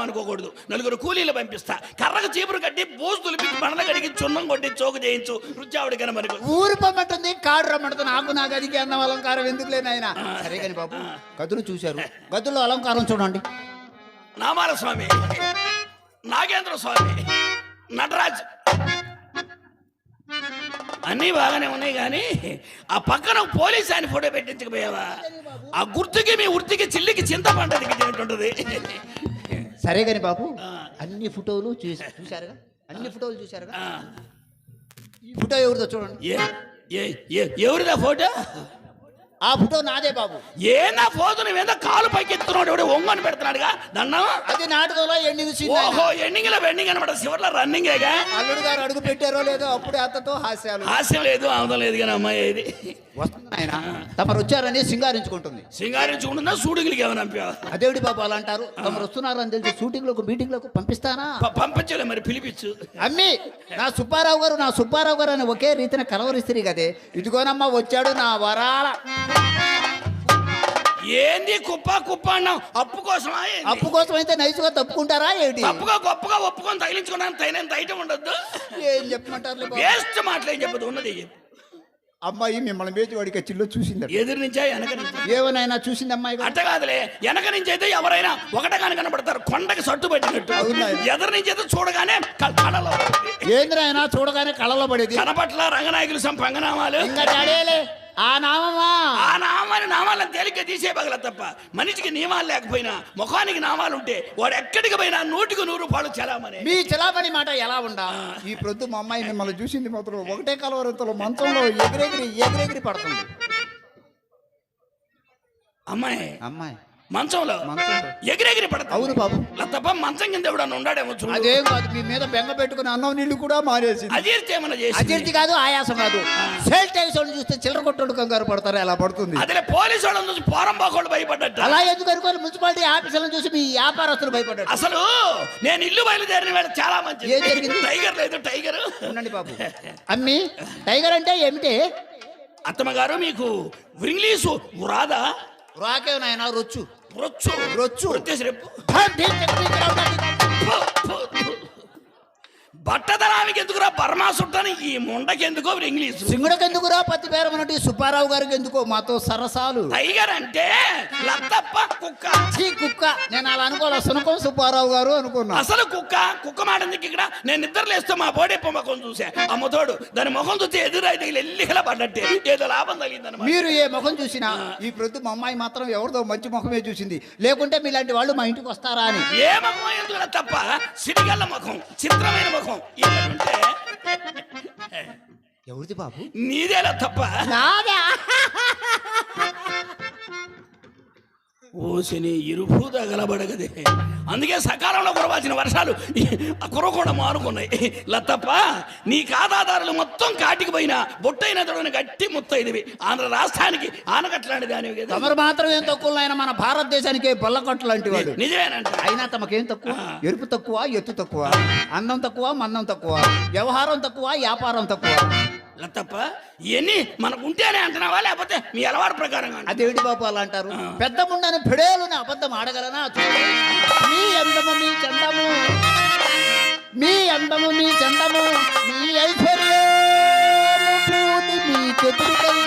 అనుకోకూడదు. నలుగురు కూలీలు పంపిస్తా. కర్రకు చీపురు కట్టి బోసు తులిపి బండలు కడిగి చున్నం కొట్టి చోకు చేయించు. రుచావుడి కన మరి ఊరు పొమ్మంటుంది కాడు రమ్మంటుంది. నాకు నా గదికి అన్నం అలంకారం ఎందుకు లేనాయన సరే కానీ బాబు గదులు చూశారు. గదుల్లో అలంకారం చూడండి. నామాల స్వామి. నాగేంద్ర స్వామి. నటరాజ్. అన్నీ బాగానే ఉన్నాయి కానీ ఆ పక్కన పోలీస్ ఆయన ఫోటో పెట్టించకపోయావా? ఆ గుర్తుకి మీ వృత్తికి చిల్లికి చింతపంట దిగినట్టుంటది సరే కానీ బాబు అన్ని ఫోటోలు చూసి చూశారుగా? అన్ని ఫోటోలు చూశారుగా? ఆ, ఈ ఫోటో ఎవరిదో చూడండి. ఏ ఏ ఏ- ఎవరిదా ఫోటో? ఆ ఫోటో నాదే బాబు. ఏనా ఫోటో నువ్వేందో కాలు పైకెత్తున్నాడు ఎవడో ఒంగని పెడుతున్నాడుగా? దండం అది నాటకంలో ఎండింగ్ ఓహో ఎండింగ్లో వెండింగ్ అనమాట చివర్లో రన్నింగేగా అల్లుడు గారు అడుగు పెట్టారో లేదో అప్పుడే అత్తతో హాస్యాలు. హాస్యం లేదు ఆముదం లేదు కానీ అమ్మాయి ఇది. వస్తుంది ఆయన తమరు వచ్చారని సింగారించుకుంటుంది. సింగారించుకుంటుందా? సూడిగిలికి ఏమైనా పంపావా? అదేవిడి బాబు అలా అంటారు. తమరు వస్తున్నారని తెలిసి షూటింగ్లకు మీటింగ్లకు పంపిస్తానా పంపించలే మరి పిలిపించు. అమ్మి నా సుబ్బారావు గారు నా సుబ్బారావు గారు అని ఒకే రీతిన కలవరిస్తుంది కదే. ఇదిగోనమ్మా వచ్చాడు నా వరాల. ఏంది కుప్ప కుప్ప అన్నాం అప్పు ఏంది? అప్పు కోసం అయితే నైస్గా తప్పుకుంటారా ఏంటి? తప్పుగా గొప్పగా ఒప్పుకొని తగిలించుకున్నాను తగినంత ఐటమ్ ఉండొద్దు. ఏం చెప్పమంటారు? వేస్ట్ మాటలేం చెప్పదు ఉన్నది చెప్పు. అమ్మాయి మిమ్మల్ని మేచి వాడికి చిల్లో చూసింది ఎదురు నుంచా వెనక నుంచా? ఏమనైనా చూసింది అమ్మాయి? అట్ట కాదులే. వెనక నుంచి అయితే ఎవరైనా ఒకటగానే కనబడతారు కొండకి సట్టు పట్టినట్టు? ఎదురు నుంచి అయితే చూడగానే కళలో. ఏంద్రైనా చూడగానే కళ్ళలో పడేది? కనపట్ల రంగనాయకులు సం పంగనామాలు. ఇంకా ఆ నామమా? ఆ నామాన్ని నామాలను తేలిక తీసే పగల తప్ప మనిషికి నియమాలు లేకపోయినా ముఖానికి నామాలు ఉంటే వాడు ఎక్కడికి పోయినా నూటికి నూరు రూపాయలు చలామని మీ చలాపని మాట ఎలా ఉండా ఈ ప్రొద్దు మా అమ్మాయి మిమ్మల్ని చూసింది మాత్రం ఒకటే కలవరంతలో మంచంలో ఎగిరెగిరి ఎగిరెగిరి పడుతుంది. అమ్మాయి. అమ్మాయి. మంచంలో ఎగిరెగిరి పడతా అవును బాబు. తప్ప మంచం కింద ఎవడన్నా ఉన్నాడేమో చూడు. అదేం కాదు మీ మీద బెంగ పెట్టుకుని అన్నం నీళ్ళు కూడా మారేసింది అజీర్తి ఏమన్నా చేసి అజీర్తి కాదు ఆయాసం కాదు. సేల్ వాళ్ళు చూస్తే చిల్లర కొట్టుడు కంగారు పడతారు? ఎలా పడుతుంది? అదిలే పోలీసు వాళ్ళని చూసి పోరం బాకోళ్ళు భయపడ్డట్టు అలా ఎందుకు అనుకోని మున్సిపాలిటీ ఆఫీసులను చూసి మీ వ్యాపారస్తులు భయపడ్డారు. అసలు నేను ఇల్లు బయలుదేరిన వేళ చాలా మంచిది. ఏం జరిగింది? టైగర్ లేదు టైగర్. ఉండండి బాబు. అమ్మి టైగర్ అంటే ఏమిటి? అత్తమ్మ గారు మీకు ఇంగ్లీషు రాదా? రాకే నాయన రొచ్చు. రొచ్చు రొచ్చు. వచ్చేసి రేపు సింగుడు బట్టదనానికి ఎందుకురా బర్మా సుట్టని? ఈ ముండకి ఎందుకో ఇంగ్లీషు? ఎందుకురా పత్తి పేరమన్నట్టు సుబ్బారావు గారికి ఎందుకో మాతో సరసాలు టైగర్ అంటే లత్తప్ప కుక్క. చీ కుక్క. నేను అలా అనుకోలే సునకం సుబ్బారావు గారు అనుకున్నా. అసలు కుక్క? కుక్క మాట ఎందుకు ఇక్కడ? నేను నిద్ర లేస్తూ మా బోడెప్ప ముఖం చూసా. అమ్మతోడు దాని ముఖం చూస్తే ఎదురైతే ఎల్లికల పడ్డట్టే. ఏదో లాభం తగిలిందనమాట మీరు ఏ ముఖం చూసినా ఈ ప్రొద్దు మా అమ్మాయి మాత్రం ఎవరిదో మంచి ముఖమే చూసింది. లేకుంటే మీలాంటి వాళ్ళు మా ఇంటికి వస్తారా అని. ఏ ముఖం ఎందుకు తప్ప? సిరిగల్ల ముఖం చిత్రమైన ముఖం ఎవరిది బాబు? నీదేలా తప్ప? నాదా. ఓసిని ఇరుపు తగలబడగదే అందుకే సకాలంలో కురవాల్సిన వర్షాలు ఆ కురవకుండా మారుకున్నాయి లత్తప్ప నీ ఖాతాదారులు మొత్తం కాటికి పోయిన బొట్టైన తొడని గట్టి ముత్తైదివి. ఆంధ్ర రాష్ట్రానికి ఆనకట్లాంటి దానివి కదా. తమరు మాత్రం ఏం తక్కువ ఆయన మన భారతదేశానికి బొల్లకొట్టు లాంటి వాడు నిజమేనంట. అయినా తమకేం తక్కువ? ఎరుపు తక్కువ ఎత్తు తక్కువ. అందం తక్కువ మందం తక్కువ. వ్యవహారం తక్కువ వ్యాపారం తక్కువ. లత్తప్ప ఇవన్నీ మనకు ఉంటేనే అంటున్నావా? లేకపోతే మీ అలవాటు ప్రకారంగా అంటున్నావా? అదేమిటి బాబు అలా అంటారు? పెద్ద ముండని పిడేలుని అబద్ధం ఆడగలనా. మీ అందము మీ చందము. మీ అందము మీ చందము. మీ ఐశ్వర్యము పూతి మీ చెతుకై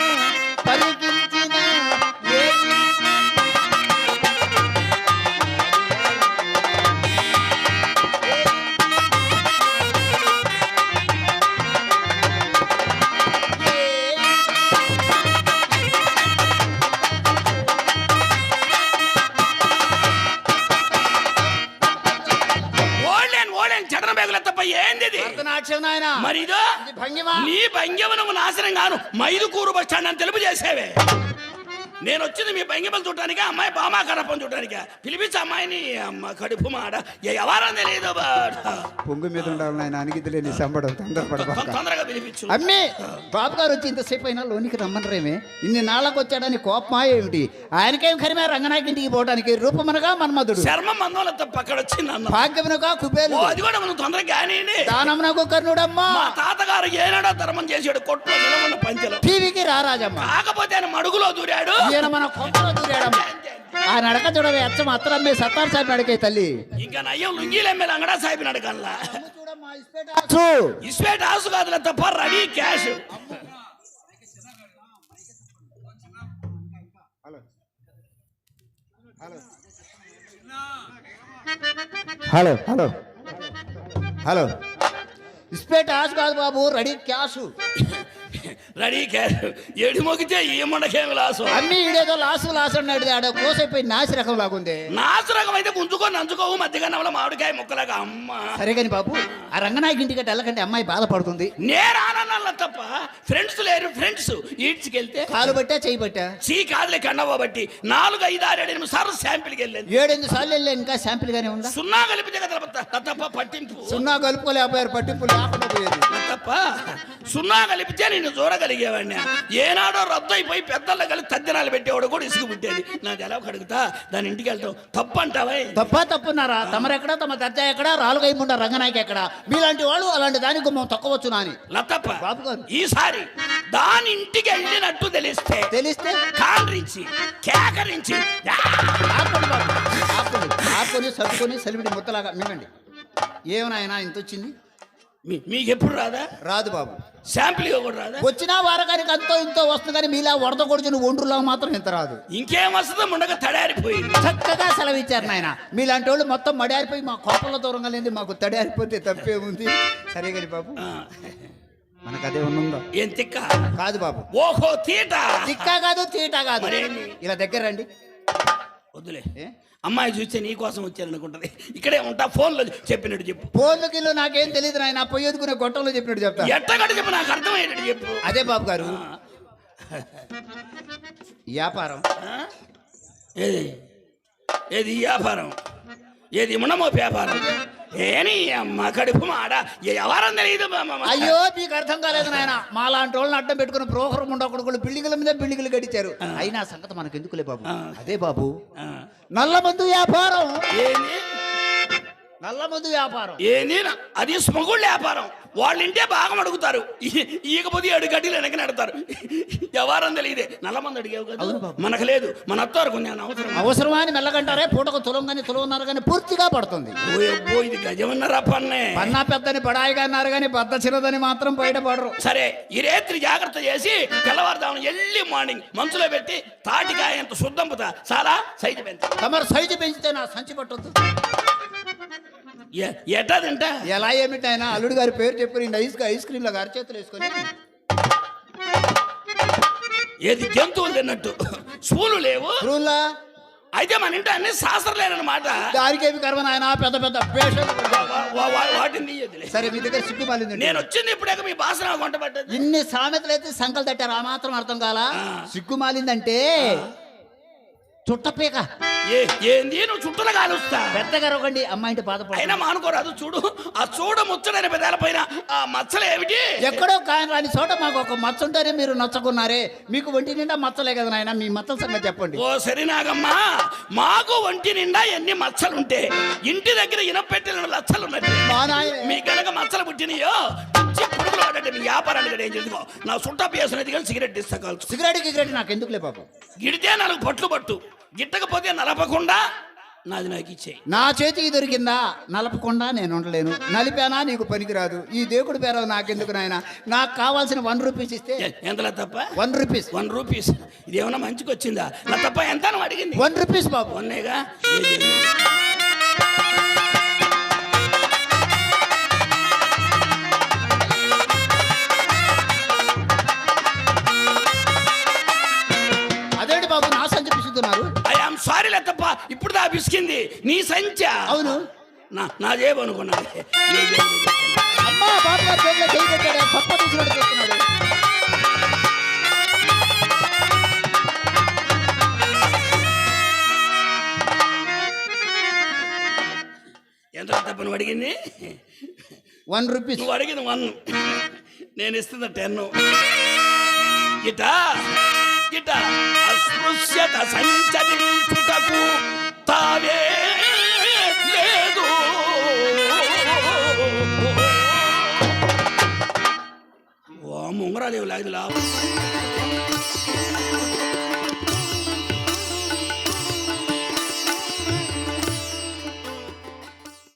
భరతనాట్యం నాయన? మరి ఇదో ఇది భంగిమ? నీ భంగ్యమునము నాశనం గాను మైదుకూరు బస్ స్టాండ్ అని తెలుపు చేసేవే. నేను వచ్చింది మీ భంగిమలు చూడటానికి అమ్మాయి బామా కరపం చూడటానికి? పిలిపించి అమ్మాయిని. అమ్మ కడుపు మాడ. ఎవరం తెలియదు. పొంగు మీద ఉండాలి నాయన అనిగిద్దులేని సంబడం. తొందరపడబాక. తొందరగా పిలిపించు. అమ్మి బాబు గారు వచ్చి ఇంతసేపు అయినా లోనికి రమ్మనరేమే. ఇన్ని నాళ్ళకు వచ్చాడని కోపమా ఏమిటి? ఆయనకేం ఖరిమే రంగనాయకి ఇంటికి పోవడానికి రూపమనగా మన్మధుడు. శర్మ మందోల తప్ప అక్కడ వచ్చింది భాగ్యమునగా ఓ కుబేలు అది కూడా మనం తొందరగా కానివ్వండి దానమునకు కర్ణుడమ్మా. తాతగారు ఏనాడో ధర్మం చేసాడు కొట్లో నిలవన్న పంచలు. టీవీకి రారాజమ్మ కాకపోతే ఆయన మడుగులో దూరాడు. ఈయన మన కొంపలో దూరాడమ్మ. అంతే, అంతే. ఆ నడక చూడవే అచ్చం అత్తరమ్మే సత్తార్ సాహెబ్ నడకే తల్లి. ఇంకా నయ్యం లుంగీలు ఎమ్మెల్యే అంగడా సాహిబ్ అడగల్లా చూ. ఇస్పేట్ హౌస్. కాదులే తప్ప ready cash. Hello hello. Hello. ఇస్పేట్ ఆశ కాదు బాబు రెడీ క్యాష్. రెడీ క్యాష్ ఏడు మొగితే ఈ మొండకేమి లాసు? అన్ని ఈడేదో లాసు లాసు అన్నాడు ఆడ కోసైపోయి నాసి రకం లాగుంది. నాసు రకం అయితే ముంచుకో నంచుకోవు మధ్యగా మామిడికాయ ముక్కలాగా. అమ్మ. సరే కానీ బాబు ఆ రంగనాయకి ఇంటికి వెళ్ళకంటే అమ్మాయి బాధపడుతుంది. నేను ఆనన్నాను తప్ప ఫ్రెండ్స్ లేరు ఫ్రెండ్స్ ఈడ్చుకెళ్తే కాలు పట్టా చేయి పట్టా సీ కాదులే కన్నవ్వ బట్టి. నాలుగు ఐదు ఆరు ఏడు ఎనిమిది సార్లు శాంపిల్కి వెళ్ళింది ఏడెనిమిది సార్లు వెళ్ళి ఇంకా శాంపిల్ గానే ఉందా? సున్నా కలిపితే కదా తప్ప పట్టింపు. సున్నా కలుపుకోలేకపోయారు పట్టింపు లేకుండా పోయేది. తప్ప సున్నా కలిపితే నేను చూడగలిగేవాడిని. ఏనాడో రద్దు అయిపోయి పెద్దల్లో కలిపి తద్దినాలు పెట్టేవాడు కూడా ఇసుకు పుట్టేది. నాకు ఎలా కడుగుతా దాని ఇంటికి వెళ్తాం తప్పు అంటావా తప్ప తప్పున్నారా? తమరెక్కడ? తమ దర్జా ఎక్కడ? రాలుగై ముండ రంగనాయకి ఎక్కడ? మీలాంటి వాళ్ళు అలాంటి దాని గుమ్మం తొక్కవచ్చు నాని. లతప్ప బాబు గారు. ఈసారి దాని ఇంటికి వెళ్ళినట్టు తెలిస్తే తెలిస్తే? కాండ్రించి కేకరించి బాబు. ఆపుకోండి. ఆపుకొని సర్దుకొని సెలివిడి ముత్తలాగా మింగండి. ఏమనాయనా ఇంత వచ్చింది మీ- మీకు ఎప్పుడు రాదా? రాదు బాబు. శాంపిల్ కూడా రాదా? వచ్చినా వారకానికి అంతో ఇంతో వస్తుంది కానీ మీలా వరద కొడుచుని ఒండ్రులా మాత్రం ఇంత రాదు. ఇంకేం వస్తుందో ముండగా తడారిపోయింది చక్కగా సెలవిచ్చారు నాయన. మీలాంటి వాళ్ళు మొత్తం మడారిపోయి మా కోపంలో దూరంగా లేని మాకు తడారిపోతే తప్పే ఉంది సరే కానీ బాబు మనకు అదే ఉన్నదా? ఏం తిక్క? కాదు బాబు. ఓహో తీట? తిక్కా కాదు తీటా కాదు? ఇలా దగ్గర రండి. వద్దులే? అమ్మాయి చూస్తే నీ కోసం వచ్చారనుకుంటది. ఇక్కడే ఉంటా ఫోన్లో చెప్పినట్టు చెప్పు. ఫోన్లు గిల్లు నాకేం తెలియదు నాయన. పొయ్యి ఎదుకునే గొట్టంలో చెప్పినట్టు చెప్తా. ఎట్టగట్టు చెప్పు నాకు అర్థమయ్యేటట్టు చెప్పు. అదే బాబు గారు. వ్యాపారం? ఏది? ఏది వ్యాపారం? ఏది మునమో వ్యాపారం? ఏని అమ్మ కడుపు మాడ? ఎవరం తెలియదు అయ్యో మీకు అర్థం కాలేదు నాయన. మా లాంటి వాళ్ళని అడ్డం పెట్టుకుని ప్రోగ్రామ్ ఉండకూడదు బిల్డింగ్ల మీద బిల్డింగ్లు గడిచారు అయినా సంగతి మనకు ఎందుకులే బాబు. అదే బాబు. ఆ, నల్ల మందు వ్యాపారం. ఏంది నల్ల మందు వ్యాపారం. ఏంది అది స్మగుళ్ళ వ్యాపారం. వాళ్ళ ఇంటే భాగం అడుగుతారు. ఈ- ఈకపోతే ఏడు గడ్డీలు వెనక నడతారు. ఎవరం తెలియదే. నల్లమంది అడిగావు కదా. మనకు లేదు. మన అత్తారు కొంచెం అవసరం అవసరమా అని మెల్లగంటారే పూటకు తులం కానీ తులవన్నారు కానీ పూర్తిగా పడుతుంది. ఓ ఇది గజమన్నరా పన్నే? పన్నా పెద్దని బడాయిగా అన్నారు కానీ బద్ద చిన్నదని మాత్రం బయటపడరు. సరే ఈ రేత్రి జాగ్రత్త చేసి తెల్లవారుదాము ఎల్లి మార్నింగ్ మంచులో పెట్టి తాటికాయ ఎంత శుద్ధంపుతా చాలా సైజు పెంచ. తమరు సైజు పెంచితే నా సంచి పట్టొద్దు. ఎ- ఎట్టా తింటా? ఎలా ఏమిటి ఆయన? అల్లుడు గారి పేరు చెప్పి ఐస్ ఐస్ క్రీమ్ లాగా అరచేతులు వేసుకొని. ఏది జంతువులు తిన్నట్టు? స్పూలు లేవు? రూల్లా అయితే మన ఇంటి అన్ని శాస్త్రం లేనమాట దానికేమి కర్మ నాయన? పెద్ద పెద్ద వాటిని సరే మీ దగ్గర సిగ్గు మాలింది నేను వచ్చింది ఇప్పుడే మీ భాషణ వంట పడ్డది. ఇన్ని సామెతలు అయితే సంకలు తట్టారు. ఆ మాత్రం అర్థం కాలా. సిగ్గు మాలిందంటే చుట్టపీక. ఏ ఏంది? నువ్వు చుట్టలు కాలుస్తా? పెద్దగా రొకండి అమ్మాయింటి బాధపడ అయినా మానుకోరాదు చూడు. ఆ చూడ ముచ్చడైన పెదాల పైన ఆ మచ్చలు ఏమిటి? ఎక్కడో కాయన రాని చోట మాకు ఒక మచ్చ ఉంటేనే మీరు నచ్చకున్నారే. మీకు ఒంటి నిండా మచ్చలే కదా నాయన మీ మచ్చల సంగతి చెప్పండి. ఓ సరినాగమ్మా మాకు ఒంటి నిండా ఎన్ని మచ్చలుంటే ఇంటి దగ్గర ఇనపెట్టిన లచ్చలు ఉన్నట్టు మా గనక మచ్చలు పుట్టినయో పిచ్చి పురుగులు వాడంటే మీ వ్యాపారానికి ఏం చేసుకో నా చుట్ట పేసినది కానీ సిగరెట్ ఇస్తా కాల్చు. సిగరెట్ గిగరెట్ నాకు ఎందుకులే పాపం? గిడితే నాలుగు పట్లు పట్టు. గిట్టకపోతే నలపకుండా నాది నాకు ఇచ్చేయి. నా చేతికి దొరికిందా? నలపకుండా నేను ఉండలేను. నలిపానా నీకు పనికిరాదు. ఈ దేవుడి పేరు నాకెందుకు నాయన? నాకు కావాల్సిన వన్ రూపీస్ ఇస్తే ఎంతలా తప్ప? One rupees. One rupees. ఇదేమన్నా మంచికి వచ్చిందా నా తప్ప ఎంత అడిగింది. వన్ రూపీస్ బాబు. వన్నేగా? అవును. నా జేబు అనుకున్నాను నీ జేబులో పెట్టుకున్నా. అమ్మా బాబు గారు చేతిలో చేయి పెట్టాడు. తప్ప తీసినట్టు చేస్తున్నాడు ఎంత తప్ప నువ్వు అడిగింది వన్ రూపీస్ నువ్వు అడిగింది వన్ నేను ఇస్తుంది టెన్ ఇట ఇట అస్పృశ్యత సంచరించుటకు ఓ ముంగరాదేవి లాగి లావు